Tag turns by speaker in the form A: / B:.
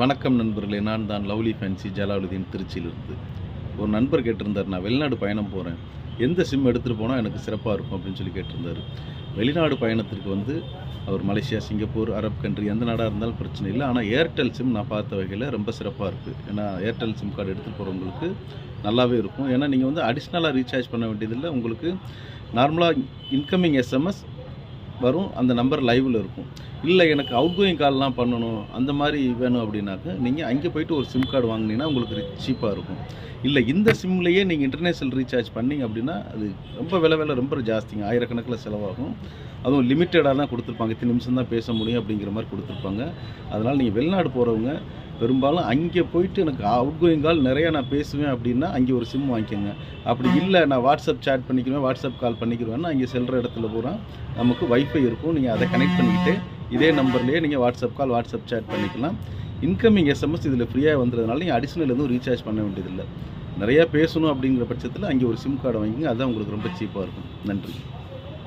A: வணக்கம் நண்பர்களே நான் தான் லவ்லி ஃபேன்சி ஜலாலுதீன் திருச்சியிலிருந்து. ஒரு நண்பர் கேட்டிருந்தார் நான் வெளிநாடு பயணம் போகிறேன் எந்த சிம் எடுத்துகிட்டு போனால் எனக்கு சிறப்பாக இருக்கும் அப்படின்னு சொல்லி கேட்டிருந்தார். வெளிநாடு பயணத்திற்கு வந்து அவர் மலேசியா சிங்கப்பூர் அரப் கண்ட்ரி எந்த நாடாக இருந்தாலும் பிரச்சனை இல்லை. ஆனால் ஏர்டெல் சிம் நான் பார்த்த வகையில் ரொம்ப சிறப்பாக இருக்குது ஏன்னா ஏர்டெல் சிம் கார்டு எடுத்துகிட்டு போகிறவங்களுக்கு நல்லாவே இருக்கும். ஏன்னா நீங்கள் வந்து அடிஷ்னலாக ரீசார்ஜ் பண்ண வேண்டியதில்லை. உங்களுக்கு நார்மலாக இன்கமிங் எஸ்எம்எஸ் வரும் அந்த நம்பர் லைவில் இருக்கும். இல்லை எனக்கு அவுட் கோயிங் கால்லாம் பண்ணணும் அந்த மாதிரி வேணும் அப்படின்னாக்க நீங்கள் அங்கே போயிட்டு ஒரு சிம் கார்டு வாங்கினீங்கன்னா உங்களுக்கு சீப்பாக இருக்கும். இல்லை இந்த சிம்லேயே நீங்கள் இன்டர்நேஷ்னல் ரீசார்ஜ் பண்ணீங்க அப்படின்னா அது ரொம்ப விலை விலை ரொம்ப ஜாஸ்திங்க. ஆயிரக்கணக்கில் செலவாகும். அதுவும் லிமிட்டடாக தான் கொடுத்துருப்பாங்க. இத்தனை நிமிஷம் தான் பேச முடியும் அப்படிங்கிற மாதிரி கொடுத்துருப்பாங்க. அதனால் நீங்கள் வெளிநாடு போகிறவங்க பெரும்பாலும் அங்கே போயிட்டு எனக்கு அவுட் கோயிங் கால் நிறையா நான் பேசுவேன் அப்படின்னா அங்கே ஒரு சிம் வாங்கிக்கோங்க. அப்படி இல்லை நான் வாட்ஸ்அப் சேட் பண்ணிக்கிறேன் வாட்ஸ்அப் கால் பண்ணிக்கிறேன்னா அங்கே செல்கிற இடத்துல பூரா நமக்கு வைஃபை இருக்கும். நீங்கள் அதை கனெக்ட் பண்ணிக்கிட்டு இதே நம்பர்லேயே நீங்கள் வாட்ஸ்அப் கால் வாட்ஸ்அப் சேட் பண்ணிக்கலாம். இன்கமிங் எஸ்எம்எஸ் இதில் ஃப்ரீயாக வந்துறதுனால நீங்கள் அடிஷ்னல் எதுவும் ரீசார்ஜ் பண்ண வேண்டியதில்லை. நிறையா பேசணும் அப்படிங்கிற பட்சத்தில் அங்கே ஒரு சிம் கார்டை வாங்கிங்க அதுதான் உங்களுக்கு ரொம்ப சீப்பாக இருக்கும். நன்றி.